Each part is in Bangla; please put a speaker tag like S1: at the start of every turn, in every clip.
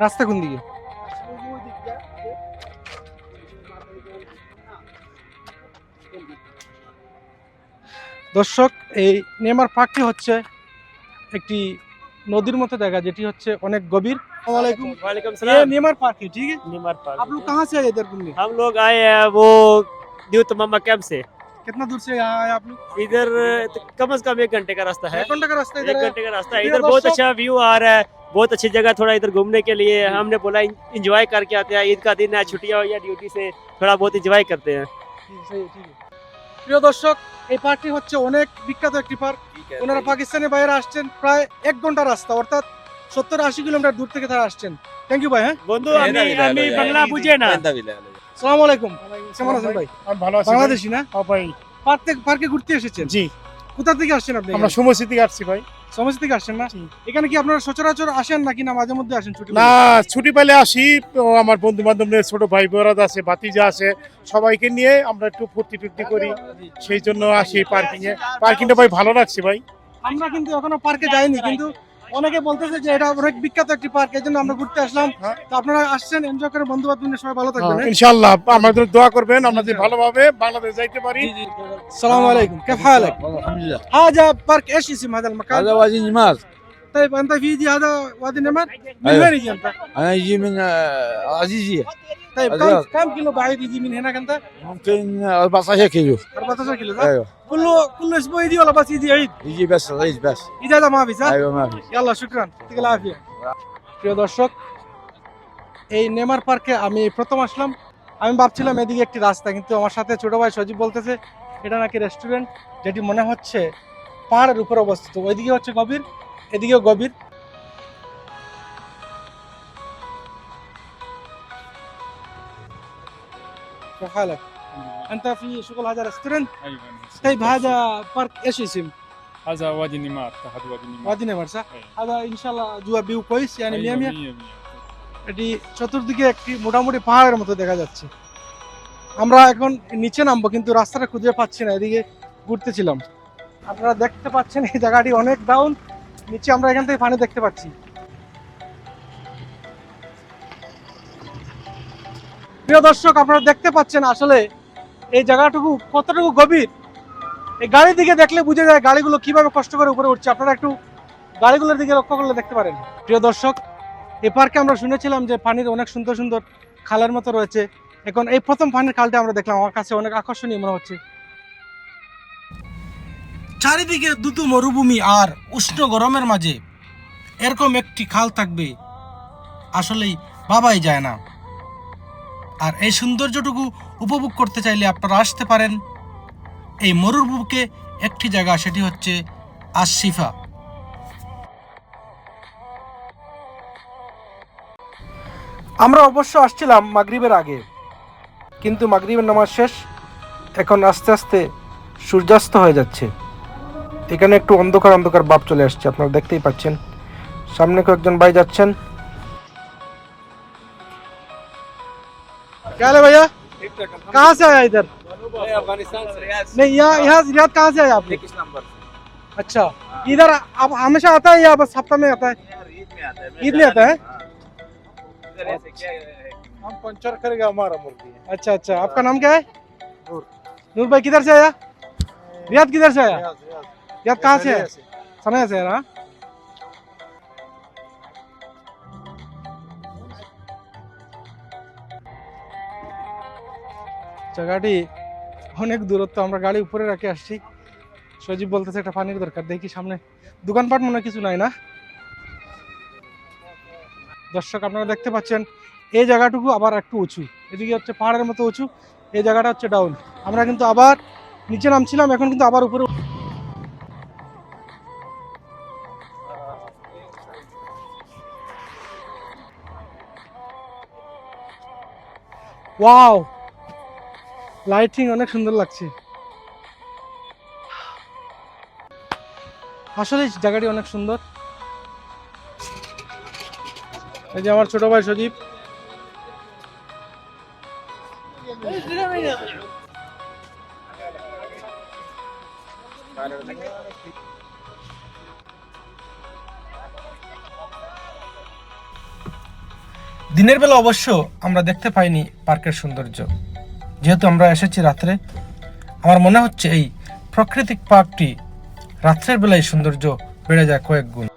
S1: রাস্তা কোন দিকে দর্শক এই নেমার পার্কটি হচ্ছে একটি নদীর মতো জায়গা যেটি হচ্ছে অনেক গভীর আসসালামু
S2: वालेकुम
S1: ये
S2: सलाम
S1: नेमर पार्क है ठीक है
S2: निमर पार्क
S1: आप लोग कहाँ से आए इधर घूमने
S2: हम लोग आए हैं वो न्यू तमामा कैंप से
S1: कितना दूर से यहाँ आए आप लोग
S2: इधर कम से कम एक घंटे का रास्ता है
S1: एक घंटे का रास्ता
S2: एक
S1: इधर है
S2: घंटे का रास्ता है
S1: इधर
S2: इधर बहुत
S1: दोस्तों-
S2: अच्छा व्यू आ रहा है बहुत अच्छी जगह थोड़ा इधर घूमने के लिए हमने बोला इंजॉय करके आते हैं ईद का दिन है छुट्टियां हो या ड्यूटी से थोड़ा बहुत इंजॉय करते हैं
S1: ঠিক- সেই, ঠিক আছে। প্রিয় দর্শক এই পার্কটি হচ্ছে অনেক বিখ্যাত একটি পার্ক ওনারা পাকিস্তানের বাইরে আসছেন প্রায় এক ঘন্টা রাস্তা অর্থাৎ সত্তর আশি কিলোমিটার দূর থেকে তারা আসছেন থ্যাংক ইউ ভাই হ্যাঁ
S2: বন্ধু আমি আমি বাংলা বুঝে না
S1: সালাম আলাইকুম কেমন আছেন ভাই
S3: আমি ভালো আছি
S1: বাংলাদেশি না
S3: ভাই। ভাই
S1: পার্কে পার্কে ঘুরতে এসেছেন
S3: জি
S1: কোথা থেকে আসছেন আপনি
S3: আমরা সমস্যা থেকে আসছি ভাই
S1: সমস্ত থেকে আসছেন না? এখানে কি আপনারা সচরাচর আসেন নাকি না মাঝে মধ্যে আসেন ছুটি
S3: না ছুটি পেলে আসি। আমার বন্ধু বান্ধবদের ছোট ভাই বোরাদ আছে ভাতিজা আছে সবাইকে নিয়ে আমরা একটু ফুর্তি টুর্তি করি। সেই জন্য আসি পার্কিংয়ে পার্কিংটা ভাই ভালো লাগছে ভাই।
S1: আমরা কিন্তু এখনও পার্কে যাইনি কিন্তু অনেকে বলতেছে যে এটা অনেক বিখ্যাত একটি পার্ক এই জন্য আমরা ঘুরতে আসলাম
S3: হ্যাঁ।
S1: তো আপনারা আসছেন এনজয় করে বন্ধু বান্ধব সবাই ভালো থাকবেন হ্যাঁ?
S3: ইনশাল্লাহ আমাদের দোয়া করবেন আমরা যে ভালোভাবে বাংলাদেশ যাইতে পারি
S1: السلام عليكم كيف حالك؟
S4: الحمد لله
S1: هذا بارك ايش اسم هذا المكان؟
S4: هذا وادي النمار
S1: طيب انت في دي هذا وادي النمر؟ من
S4: أيوة.
S1: وين يجي انت؟
S4: انا يجي من آه، العزيزيه
S1: طيب كم
S4: هذا-
S1: كم كيلو بعيد يجي من هناك انت؟
S4: ممكن 14 كيلو
S1: 14 كيلو صح؟
S4: ايوه
S1: كله كل اسبوع يجي ولا بس يجي عيد؟
S4: يجي بس العيد بس
S1: اجازه ما في صح؟
S4: ايوه ما في
S1: يلا شكرا يعطيك العافيه প্রিয় দর্শক এই নেমার পার্কে আমি প্রথম আসলাম আমি ভাবছিলাম এদিকে একটি রাস্তা কিন্তু আমার সাথে ছোট ভাই সজীব বলতেছে এটা নাকি রেস্টুরেন্ট যেটি মনে হচ্ছে পাহাড়ের উপরে অবস্থিত ওইদিকে হচ্ছে গভীর এদিকেও গভীর كيف حالك؟ انت في شغل هذا ريستورنت؟
S5: ايوه
S1: طيب هذا بارك ايش اسم؟
S5: هذا وادي النمار تحت وادي النمار
S1: وادي نمر صح؟
S5: أيوة.
S1: هذا ان شاء الله جوا بيو كويس يعني
S5: أيوة،
S1: مية مية
S5: مية مية
S1: এটি চতুর্দিকে একটি মোটামুটি পাহাড়ের মতো দেখা যাচ্ছে আমরা এখন নিচে নামবো কিন্তু রাস্তাটা খুঁজে পাচ্ছি না এদিকে ঘুরতেছিলাম আপনারা দেখতে পাচ্ছেন এই জায়গাটি অনেক ডাউন নিচে আমরা এখান থেকে পানি দেখতে পাচ্ছি প্রিয় দর্শক, আপনারা দেখতে পাচ্ছেন আসলে এই জায়গাটুকু কতটুকু গভীর? এই গাড়ির দিকে দেখলে বুঝে যায় গাড়িগুলো কীভাবে কষ্ট করে উপরে উঠছে। আপনারা একটু গাড়িগুলোর দিকে লক্ষ্য করলে দেখতে পারেন। প্রিয় দর্শক এই পার্কে আমরা শুনেছিলাম যে পানির অনেক সুন্দর সুন্দর খালের মতো রয়েছে। এখন এই প্রথম পানির খালটা আমরা দেখলাম। আমার কাছে অনেক আকর্ষণীয় মনে হচ্ছে। চারিদিকে দুটো মরুভূমি আর উষ্ণ গরমের মাঝে এরকম একটি খাল থাকবে, আসলেই ভাবাই যায় না। আর এই সৌন্দর্যটুকু উপভোগ করতে চাইলে আপনারা আসতে পারেন। এই মরুভূমিকে একটি জায়গা, সেটি হচ্ছে আশিফা। আমরা অবশ্য আসছিলাম মাগরিবের আগে, কিন্তু মাগরিবের নামাজ শেষ, এখন আস্তে আস্তে সূর্যাস্ত হয়ে যাচ্ছে। এখানে একটু অন্ধকার অন্ধকার ভাব চলে আসছে, আপনারা দেখতেই পাচ্ছেন। সামনে কয়েকজন ভাই যাচ্ছেন। क्या है भैया? कहाँ से आया इधर?
S6: अफ़गानिस्तान से।
S1: नहीं यहाँ यहाँ रियाद कहाँ से आया आप लोग?
S6: इक्कीस नंबर
S1: अच्छा इधर आप हमेशा आता है या बस हफ़्ता में आता है?
S6: ईद में आता है
S1: में आता है?
S6: इधर ऐसे क्या है?
S3: हम पंचर करेगा हमारा मुर्गी
S1: अच्छा अच्छा। आपका नाम क्या है? नूर। नूर भाई किधर से आया? रियाद किधर से आया? रियाद कहाँ से है? सनाया से है ना জায়গাটি অনেক দূরত্ব আমরা গাড়ি উপরে রাখে আসছি। সজীব বলতেছে একটা পানির দরকার, দেখি সামনে। দোকানপাট মনে কিছু নাই না? দর্শক, আপনারা দেখতে পাচ্ছেন, এই জায়গাটুকু আবার একটু উঁচু। এদিকে হচ্ছে পাহাড়ের মতো উঁচু, এই জায়গাটা হচ্ছে ডাউন আমরা কিন্তু আবার নিচে নামছিলাম, এখন কিন্তু আবার উপরে ওয়াও লাইটিং অনেক সুন্দর লাগছে। আসলে জায়গাটি অনেক সুন্দর। এই যে আমার ছোট ভাই সজীব। দিনের বেলা অবশ্য আমরা দেখতে পাইনি পার্কের সৌন্দর্য। যেহেতু আমরা এসেছি রাত্রে, আমার মনে হচ্ছে এই প্রাকৃতিক পার্কটি রাত্রের বেলায় সৌন্দর্য বেড়ে যায় কয়েক গুণ।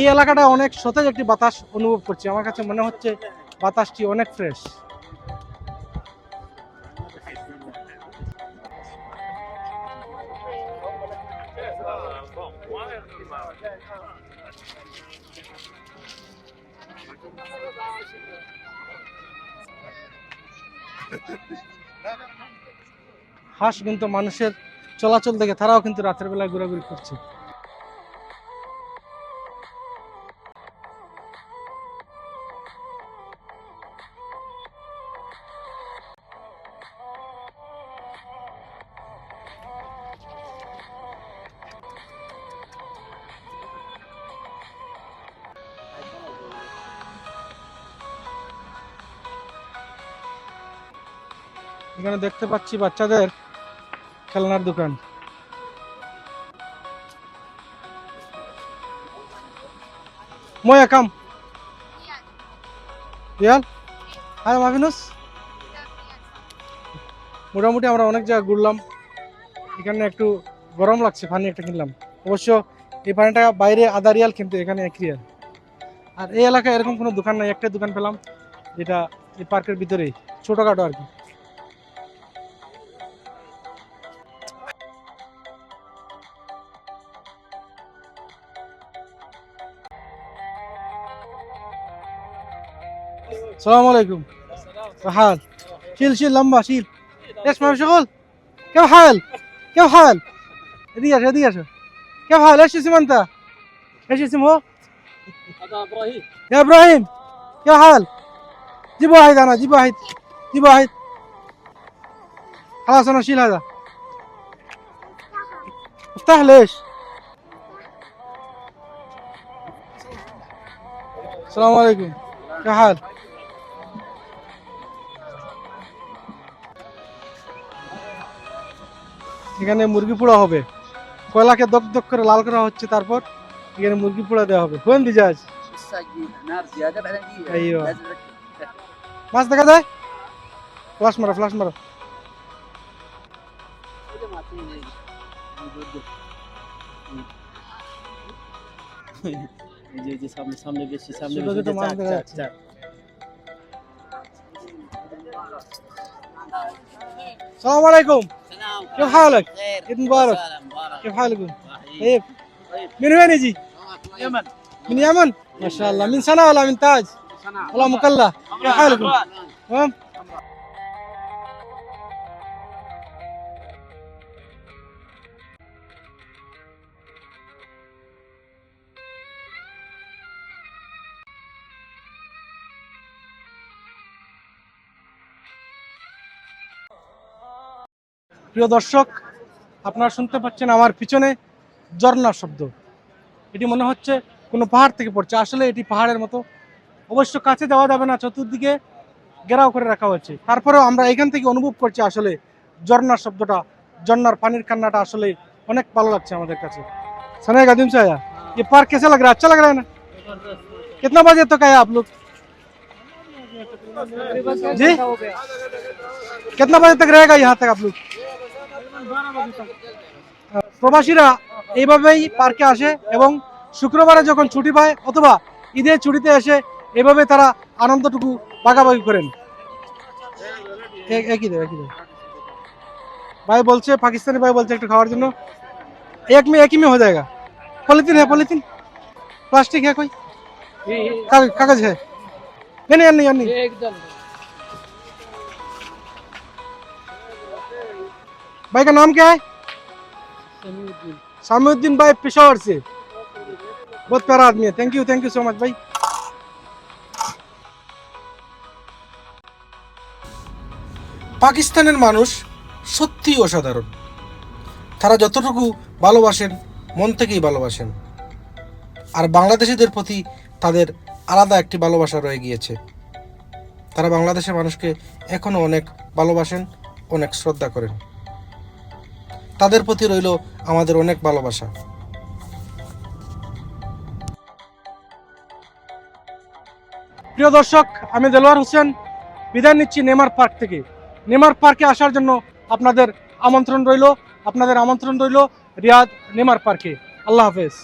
S1: এই এলাকাটা অনেক সতেজ একটি বাতাস অনুভব করছি। আমার কাছে মনে হচ্ছে বাতাসটি অনেক ফ্রেশ। হাঁস কিন্তু মানুষের চলাচল দেখে তারাও কিন্তু রাতের বেলায় ঘোরাঘুরি করছে। এখানে দেখতে পাচ্ছি বাচ্চাদের খেলনার দোকান। ময়া রিয়াল? হাই মাফিনুস। মোটামুটি আমরা অনেক জায়গা ঘুরলাম। এখানে একটু গরম লাগছে, পানি একটা কিনলাম। অবশ্য এই পানিটা বাইরে আধা রিয়াল কিন্তু এখানে এক রিয়াল। আর এই এলাকায় এরকম কোনো দোকান নাই একটা দোকান পেলাম, যেটা এই পার্কের ভিতরেই, ছোটোখাটো আর কি। السلام عليكم كيف حال؟ شيل شيل لمبة شيل إيش ما في شغل؟ كيف حال؟ كيف حال؟ هدية هدية كيف حال؟ إيش اسم أنت؟ إيش اسمه؟
S2: هذا إبراهيم
S1: يا إبراهيم كيف حال؟ جيب واحد أنا جيب واحد جيب واحد خلاص أنا اشيل هذا افتح ليش؟ السلام عليكم كيف حال؟ এখানে মুরগি পোড়া হবে। কয়লাকে দক দক করে লাল করা হচ্ছে তারপর এখানে মুরগি পোড়া দেওয়া হবে। কোন
S6: দিজা
S1: মাছ দেখা যায়? ফ্লাশ মারো ফ্লাশ মারো। সালাম
S6: আলাইকুম।
S1: كيف حالك؟
S6: خير
S1: عيد مبارك كيف حالكم؟
S6: طيب.
S1: طيب من وين يجي؟
S6: يمن
S1: من اليمن؟ ما شاء الله من سنة ولا من تاج؟ والله مكلا كيف حالكم؟ تمام؟ প্রিয় দর্শক আপনারা শুনতে পাচ্ছেন আমার পিছনে ঝর্ণার শব্দ এটি মনে হচ্ছে কোনো পাহাড় থেকে পড়ছে আসলে এটি পাহাড়ের মতো অবশ্য কাছে যাওয়া যাবে না চতুর্দিকে ঘেরাও করে রাখা হয়েছে তারপরেও আমরা এখান থেকে অনুভব করছি আসলে ঝর্ণার শব্দটা ঝর্ণার পানির কান্নাটা আসলে অনেক ভালো লাগছে আমাদের কাছে सना कदम से आया ये पार्क कैसा लग रहा है अच्छा लग रहा है ना कितना बजे तक आया आप लोग जी कितना बजे तक रहेगा यहाँ तक आप लोग প্রবাসীরা এইভাবেই পার্কে আসে এবং শুক্রবারে যখন ছুটি পায় অথবা ঈদের ছুটিতে এসে এভাবে তারা আনন্দটুকু ভাগাভাগি করেন এ- একই দেয় একই দেয় ভাই বলছে পাকিস্তানি ভাই বলছে একটু খাওয়ার জন্য एक में एक ही में हो जाएगा पॉलिथीन है पॉलिथीन प्लास्टिक है कोई कागज कागज है नहीं नहीं नहीं नहीं भाई का नाम क्या है सामुद्दीन भाई पिशोर से बहुत प्यारा आदमी है thank you thank you so much भाई পাকিস্তানের মানুষ সত্যিই অসাধারণ তারা যতটুকু ভালোবাসেন মন থেকেই ভালোবাসেন আর বাংলাদেশিদের প্রতি তাদের আলাদা একটি ভালোবাসা রয়ে গিয়েছে তারা বাংলাদেশের মানুষকে এখনও অনেক ভালোবাসেন অনেক শ্রদ্ধা করেন তাদের প্রতি রইল আমাদের অনেক ভালোবাসা। প্রিয় দর্শক, আমি দেলোয়ার হোসেন। বিদায় নিচ্ছি নেমার পার্ক থেকে। নেমার পার্কে আসার জন্য আপনাদের আমন্ত্রণ রইল। আপনাদের আমন্ত্রণ রইল রিয়াদ নেমার পার্কে। আল্লাহ হাফেজ।